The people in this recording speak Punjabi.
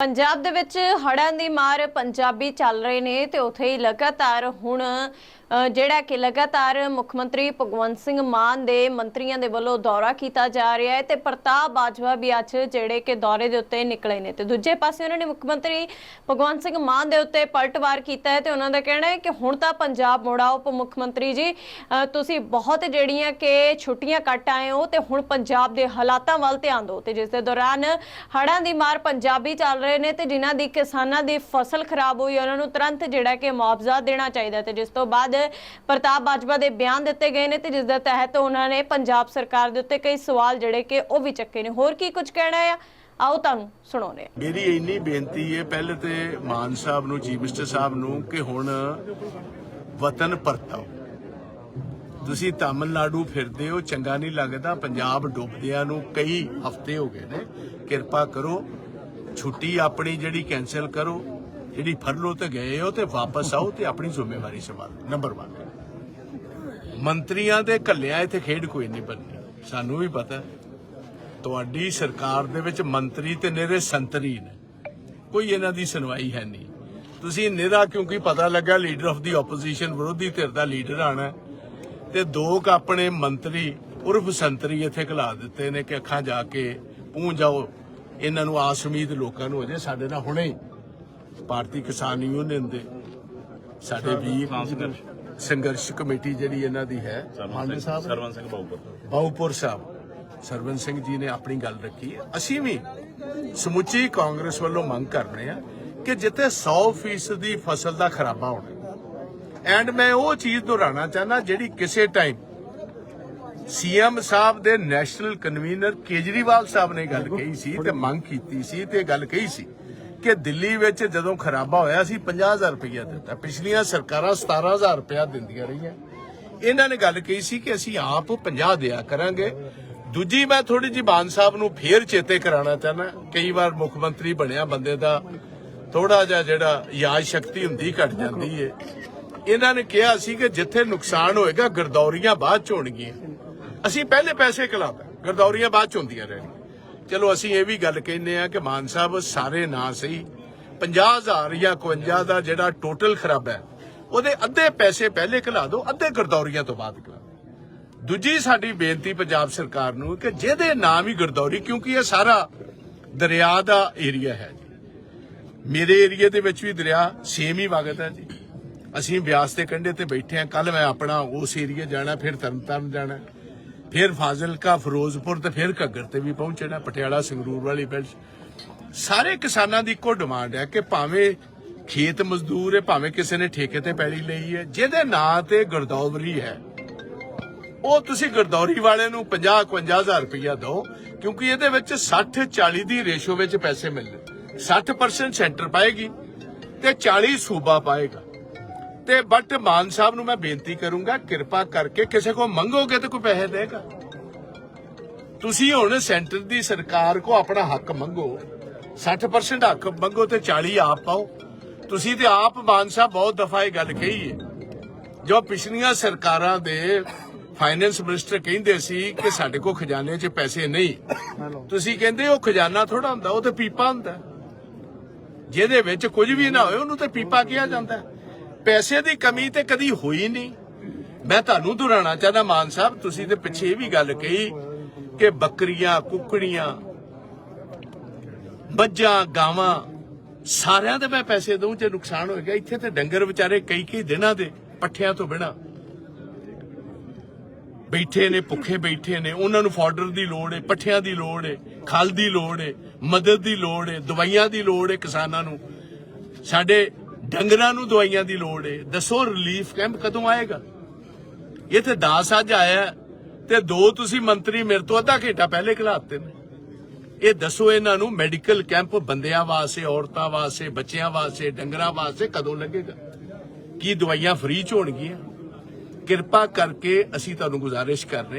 ਪੰਜਾਬ ਦੇ ਵਿੱਚ ਹੜ੍ਹਾਂ ਦੀ ਮਾਰ ਪੰਜਾਬੀ ਚੱਲ ਰਹੇ ਨੇ ਤੇ ਉੱਥੇ ਹੀ ਲਗਾਤਾਰ ਹੁਣ ਜਿਹੜਾ ਕਿ ਲਗਾਤਾਰ ਮੁੱਖ ਮੰਤਰੀ ਭਗਵੰਤ ਸਿੰਘ ਮਾਨ ਦੇ ਮੰਤਰੀਆਂ ਦੇ ਵੱਲੋਂ ਦੌਰਾ ਕੀਤਾ ਜਾ ਰਿਹਾ ਹੈ ਤੇ ਪ੍ਰਤਾਪ ਬਾਜਵਾ ਵੀ ਅੱਜ ਜਿਹੜੇ ਕਿ ਦੌਰੇ ਦੇ ਉੱਤੇ ਨਿਕਲੇ ਨੇ ਤੇ ਦੂਜੇ ਪਾਸੇ ਉਹਨਾਂ ਨੇ ਮੁੱਖ ਮੰਤਰੀ ਭਗਵੰਤ ਸਿੰਘ ਮਾਨ ਦੇ ਉੱਤੇ ਪਲਟਵਾਰ ਕੀਤਾ ਹੈ ਤੇ ਉਹਨਾਂ ਦਾ ਕਹਿਣਾ ਹੈ ਕਿ ਹੁਣ ਤਾਂ ਪੰਜਾਬ ਮੋੜਾ ਉਪ ਮੁੱਖ ਮੰਤਰੀ ਜੀ। ਤੁਸੀਂ ਬਹੁਤ ਜਿਹੜੀਆਂ ਕਿ ਛੁੱਟੀਆਂ ਕੱਟ ਆਏ ਹੋ ਤੇ ਹੁਣ ਪੰਜਾਬ ਦੇ ਹਾਲਾਤਾਂ ਵੱਲ ਧਿਆਨ ਦਿਓ ਤੇ ਜਿਸ ਦੇ ਦੌਰਾਨ ਹੜ੍ਹਾਂ ਦੀ ਮਾਰ ਪੰਜਾਬੀ ਚੱਲ ਰਹੇ ਨੇ ਤੇ ਜਿਨ੍ਹਾਂ ਦੀ ਕਿਸਾਨਾਂ ਦੀ ਫਸਲ ਖਰਾਬ ਹੋਈ ਉਹਨਾਂ ਨੂੰ ਤੁਰੰਤ ਜਿਹੜਾ ਕਿ ਮੁਆਵਜ਼ਾ ਦੇਣਾ ਚਾਹੀਦਾ ਤੇ ਜਿਸ ਤੋਂ ਬਾਅਦ ਪ੍ਰਤਾਪ ਬਾਜਵਾ ਦੇ ਬਿਆਨ ਦਿੱਤੇ ਗਏ ਨੇ ਤੇ ਜਿਸ ਦੇ ਤਹਿਤ ਉਹਨਾਂ ਨੇ ਪੰਜਾਬ ਸਰਕਾਰ ਦੇ ਉੱਤੇ ਕਈ ਸਵਾਲ ਜਿਹੜੇ ਕਿ ਉਹ ਵੀ ਚੱਕੇ ਨੇ। ਹੋਰ ਕੀ ਕੁਝ ਕਹਿਣਾ ਆ? ਆਓ ਤੁਹਾਨੂੰ ਸੁਣਾਉਂਦੇ ਹਾਂ। ਮੇਰੀ ਇੰਨੀ ਬੇਨਤੀ ਹੈ ਪਹਿਲੇ ਤੇ ਮਾਨ ਸਾਹਿਬ ਨੂੰ, ਚੀਫ ਮਿਨਿਸਟਰ ਸਾਹਿਬ ਨੂੰ ਕਿ ਹੁਣ ਵਤਨ ਪਰਤਾਓ। ਤੁਸੀਂ ਤਾਮਿਲਨਾਡੂ ਫਿਰਦੇ ਹੋ, ਚੰਗਾ ਨਹੀਂ ਲੱਗਦਾ, ਪੰਜਾਬ ਡੁੱਬਦਿਆਂ ਨੂੰ ਕਈ ਹਫ਼ਤੇ ਹੋ ਗਏ ਨੇ। ਕਿਰਪਾ ਕਰੋ, ਛੁੱਟੀ ਆਪਣੀ ਜਿਹੜੀ ਕੈਨਸਲ ਕਰੋ ਜਿਹੜੀ ਫਰਲੋ ਤੇ ਗਏ ਹੋ ਤੇ ਵਾਪਸ ਆਓ ਤੇ ਆਪਣੀ ਜ਼ਿੰਮੇਵਾਰੀ ਸੰਭਾਲੋ। ਨੰਬਰ 1 ਮੰਤਰੀਆਂ ਦੇ ਕੱਲਿਆਂ ਇੱਥੇ ਖੇਡ ਕੋਈ ਨਹੀਂ ਬਣਨੀ ਸਾਨੂੰ ਵੀ ਪਤਾ ਤੁਹਾਡੀ ਸਰਕਾਰ ਦੇ ਵਿੱਚ ਮੰਤਰੀ ਤੇ ਨਿਰੇ ਸੰਤਰੀ ਨੇ। ਕੋਈ ਇਹਨਾਂ ਦੀ ਸੁਣਵਾਈ ਹੈ ਨਹੀਂ। ਤੁਸੀਂ ਨਿਰਾ ਕਿਉਂਕਿ ਪਤਾ ਲੱਗਾ ਲੀਡਰ ਆਫ ਦੀ ਆਪੋਜੀਸ਼ਨ ਵਿਰੋਧੀ ਧਿਰ ਦਾ ਲੀਡਰ ਆਣਾ ਤੇ ਦੋ ਕ ਆਪਣੇ ਮੰਤਰੀ ਉਰਫ ਸੰਤਰੀ ਇੱਥੇ ਘਲਾ ਦਿੱਤੇ ਨੇ ਕਿ ਅੱਖਾਂ ਜਾ ਕੇ ਪੂੰਝ ਜਾਓ ਇਹਨਾਂ ਨੂੰ ਆਸ ਉਮੀਦ ਲੋਕਾਂ ਨੂੰ ਅਜੇ ਸਾਡੇ ਨਾਲ ਹੁਣੇ ਭਾਰਤੀ ਕਿਸਾਨ ਯੂਨੀਅਨ ਦੇ ਸਾਡੇ ਵੀਰ ਸੰਘਰਸ਼ ਕਮੇਟੀ ਜਿਹੜੀ ਇਹਨਾਂ ਦੀ ਹੈ ਸਾਹਿਬ। ਸਰਵਨ ਸਿੰਘ ਬਾਉਪੁਰ ਬਾਉਪੁਰ ਸਾਹਿਬ। ਸਰਵਨ ਸਿੰਘ ਜੀ ਨੇ ਆਪਣੀ ਗੱਲ ਰੱਖੀ ਹੈ। ਅਸੀਂ ਵੀ ਸਮੁੱਚੀ ਕਾਂਗਰਸ ਵੱਲੋਂ ਮੰਗ ਕਰਨੇ ਆ ਕਿ ਜਿੱਥੇ 100% ਦੀ ਫਸਲ ਦਾ ਖਰਾਬਾ ਹੋਣਾ। ਐਂਡ ਮੈਂ ਉਹ ਚੀਜ਼ ਦੁਹਰਾਉਣਾ ਚਾਹਨਾ ਜਿਹੜੀ ਕਿਸੇ ਟਾਈਮ ਸੀਐਮ ਸਾਹਿਬ ਦੇ ਨੈਸ਼ਨਲ ਕਨਵੀਨਰ ਕੇਜਰੀਵਾਲ ਸਾਹਿਬ ਨੇ ਗੱਲ ਕਹੀ ਸੀ ਤੇ ਮੰਗ ਕੀਤੀ ਸੀ ਤੇ ਗੱਲ ਕਹੀ ਸੀ। ਕਿ ਦਿੱਲੀ ਵਿੱਚ ਜਦੋਂ ਖਰਾਬਾ ਹੋਇਆ ਸੀ 50000 ਰੁਪਇਆ ਦਿੱਤਾ। ਪਿਛਲੀਆਂ ਸਰਕਾਰਾਂ 17000 ਰੁਪਇਆ ਦਿੰਦੀਆਂ ਰਹੀਆਂ। ਇਹਨਾਂ ਨੇ ਗੱਲ ਕਹੀ ਸੀ ਕਿ ਅਸੀਂ ਆਪ 50 ਦਿਆ ਕਰਾਂਗੇ। ਦੂਜੀ, ਮੈਂ ਥੋੜੀ ਜੀ ਬਾਨ ਸਾਹਿਬ ਨੂੰ ਫੇਰ ਚੇਤੇ ਕਰਾਉਣਾ ਚਾਹਨਾ ਕਈ ਵਾਰ ਮੁੱਖ ਮੰਤਰੀ ਬਣਿਆ ਬੰਦੇ ਦਾ ਥੋੜਾ ਜਿਹਾ ਜਿਹੜਾ ਯਾਦ ਸ਼ਕਤੀ ਹੁੰਦੀ, ਘਟ ਜਾਂਦੀ ਏ। ਇਹਨਾਂ ਨੇ ਕਿਹਾ ਸੀ ਕਿ ਜਿੱਥੇ ਨੁਕਸਾਨ ਹੋਏਗਾ, ਗਰਦੌਰੀਆਂ ਬਾਅਦ ਚ ਹੋਣਗੀਆਂ। ਅਸੀਂ ਪਹਿਲੇ ਪੈਸੇ ਖਿਲਾਫ ਗਰਦੌਰੀਆਂ ਬਾਅਦ ਚ ਹੁੰਦੀਆਂ ਰਹਿਣਗੀਆਂ। ਚਲੋ, ਅਸੀਂ ਇਹ ਵੀ ਗੱਲ ਕਹਿੰਦੇ ਆ ਕਿ ਮਾਨ ਸਾਹਿਬ ਸਾਰੇ ਨਾ ਸਹੀ। 50000 ਜਾਂ 51 ਦਾ ਜਿਹੜਾ ਟੋਟਲ ਖਰਾਬ ਹੈ, ਉਹਦੇ ਅੱਧੇ ਪੈਸੇ ਪਹਿਲੇ ਖਿਲਾ ਦਿਓ, ਅੱਧੇ ਗਰਦੌਰੀਆਂ ਤੋਂ ਬਾਅਦ ਖਿਲਾ ਦੂਜੀ ਸਾਡੀ ਬੇਨਤੀ ਪੰਜਾਬ ਸਰਕਾਰ ਨੂੰ ਕਿ ਜਿਹਦੇ ਨਾਮ ਹੀ ਗਰਦੌਰੀ, ਕਿਉਂਕਿ ਇਹ ਸਾਰਾ ਦਰਿਆ ਦਾ ਏਰੀਆ ਹੈ ਜੀ। ਮੇਰੇ ਏਰੀਆ ਦੇ ਵਿੱਚ ਵੀ ਦਰਿਆ ਸੇਮ ਹੀ ਵਗਦਾ ਹੈ ਜੀ। ਅਸੀਂ ਬਿਆਸ ਦੇ ਕੰਢੇ ਤੇ ਬੈਠੇ ਆ ਕੱਲ ਮੈਂ ਆਪਣਾ ਉਸ ਏਰੀਆ ਜਾਣਾ, ਫਿਰ ਤਰਨਤਾਰਨ ਜਾਣਾ। ਫਿਰ ਫਾਜ਼ਿਲਕਾ, ਫਿਰੋਜ਼ਪੁਰ ਤੇ ਫਿਰ ਘੱਗਰ ਤੇ ਵੀ ਪਹੁੰਚਣਾ ਪਟਿਆਲਾ, ਸੰਗਰੂਰ ਵਾਲੀ ਬੈਲਟ। ਸਾਰੇ ਕਿਸਾਨਾਂ ਦੀ ਇੱਕੋ ਡਿਮਾਂਡ ਹੈ ਕਿ ਭਾਵੇਂ ਖੇਤ ਮਜ਼ਦੂਰ ਹੈ, ਭਾਵੇਂ ਕਿਸੇ ਨੇ ਠੇਕੇ ਤੇ ਪੈਲੀ ਲਈ ਹੈ, ਜਿਹਦੇ ਨਾਂ ਤੇ ਗਰਦੌਰੀ ਹੈ, ਉਹ ਤੁਸੀਂ ਗਰਦੌਰੀ ਵਾਲੇ ਨੂੰ 50 51000 ਰੁਪਇਆ ਦਿਓ, ਕਿਉਂਕਿ ਇਹਦੇ ਵਿੱਚ 60 40 ਦੀ ਰੇਸ਼ੋ ਵਿੱਚ ਪੈਸੇ ਮਿਲਣੇ 60% ਸੈਂਟਰ ਪਾਏਗੀ ਤੇ 40 ਸੂਬਾ ਪਾਏਗਾ। ਤੇ ਬਟ ਮਾਨ ਸਾਹਿਬ ਨੂੰ ਮੈਂ ਬੇਨਤੀ ਕਰੂੰਗਾ, ਕਿਰਪਾ ਕਰਕੇ ਕਿਸੇ ਕੋ ਮੰਗੋਗੇ ਤੇ ਕੋਈ ਪੈਸੇ ਦੇਗਾ। ਤੁਸੀਂ ਹੁਣ ਸੈਂਟਰ ਦੀ ਸਰਕਾਰ ਕੋ ਆਪਣਾ ਹੱਕ ਮੰਗੋ 60% ਹੱਕ ਮੰਗੋ ਤੇ 40 ਆਪ ਪਾਓ। ਤੁਸੀਂ ਤੇ ਆਪ ਮਾਨ ਸਾਹਿਬ ਬਹੁਤ ਦਫਾ ਇਹ ਗੱਲ ਕਹੀ ਹੈ ਜੋ ਪਿਛਲੀਆਂ ਸਰਕਾਰਾਂ ਦੇ ਫਾਈਨੈਂਸ ਮਿਨਿਸਟਰ ਕਹਿੰਦੇ ਸੀ ਕਿ ਸਾਡੇ ਕੋਲ ਖਜ਼ਾਨੇ 'ਚ ਪੈਸੇ ਨਹੀਂ, ਤੁਸੀਂ ਕਹਿੰਦੇ ਉਹ ਖਜ਼ਾਨਾ ਥੋੜਾ ਹੁੰਦਾ, ਉਹ ਤੇ ਪੀਪਾ ਹੁੰਦਾ। ਜਿਹਦੇ ਵਿੱਚ ਕੁਝ ਵੀ ਨਾ ਹੋਏ, ਉਹਨੂੰ ਤੇ ਪੀਪਾ ਕਿਹਾ ਜਾਂਦਾ। ਪੈਸੇ ਦੀ ਕਮੀ ਤੇ ਕਦੀ ਹੋਈ ਨਹੀਂ। ਮੈਂ ਤੁਹਾਨੂੰ ਦੁਹਰਾਣਾ ਚਾਹਦਾ, ਮਾਨ ਸਾਹਿਬ, ਤੁਸੀਂ ਤੇ ਪਿੱਛੇ ਇਹ ਵੀ ਗੱਲ ਕਹੀ ਕਿ ਬੱਕਰੀਆਂ, ਕੁੱਕੜੀਆਂ, ਮੱਝਾਂ, ਗਾਵਾਂ, ਸਾਰਿਆਂ ਦੇ ਮੈਂ ਪੈਸੇ ਦਊਂ ਜੇ ਨੁਕਸਾਨ ਹੋਏਗਾ। ਇੱਥੇ ਤੇ ਡੰਗਰ ਵਿਚਾਰੇ ਕਈ ਕਈ ਦਿਨਾਂ ਦੇ ਪੱਠਿਆਂ ਤੋਂ ਬਿਨਾ ਬੈਠੇ ਨੇ, ਭੁੱਖੇ ਬੈਠੇ ਨੇ। ਉਹਨਾਂ ਨੂੰ ਫਾਡਰ ਦੀ ਲੋੜ ਏ, ਪੱਠਿਆਂ ਦੀ ਲੋੜ ਏ, ਖਲ ਦੀ ਲੋੜ ਏ, ਮਦਦ ਦੀ ਲੋੜ ਏ, ਦਵਾਈਆਂ ਦੀ ਲੋੜ ਏ ਕਿਸਾਨਾਂ ਨੂੰ। ਸਾਡੇ ਡੰਗਰਾਂ ਨੂੰ ਦਵਾਈਆਂ ਦੀ ਲੋੜ ਏ। ਦੱਸੋ ਰਿਲੀਫ ਕੈਂਪ ਕਦੋਂ ਆਏਗਾ? ਇਹ ਤੇ 10 ਅੱਜ ਆਇਆ ਤੇ ਦੋ ਤੁਸੀਂ ਮੰਤਰੀ ਮੇਰੇ ਤੋਂ ਅੱਧਾ ਘੰਟਾ ਪਹਿਲੇ ਖਿਲਾਤੇ ਨੇ। ਇਹ ਦੱਸੋ ਇਹਨਾਂ ਨੂੰ ਮੈਡੀਕਲ ਕੈਂਪ ਬੰਦਿਆਂ ਵਾਸਤੇ, ਔਰਤਾਂ ਵਾਸਤੇ, ਬੱਚਿਆਂ ਵਾਸਤੇ, ਡੰਗਰਾਂ ਵਾਸਤੇ ਕਦੋਂ ਲੱਗੇਗਾ? ਕੀ ਦਵਾਈਆਂ ਫ੍ਰੀ ਚ ਹੋਣਗੀਆਂ? ਕਿਰਪਾ ਕਰਕੇ ਅਸੀਂ ਤੁਹਾਨੂੰ ਗੁਜ਼ਾਰਿਸ਼ ਕਰ ਰਹੇ ਹਾਂ।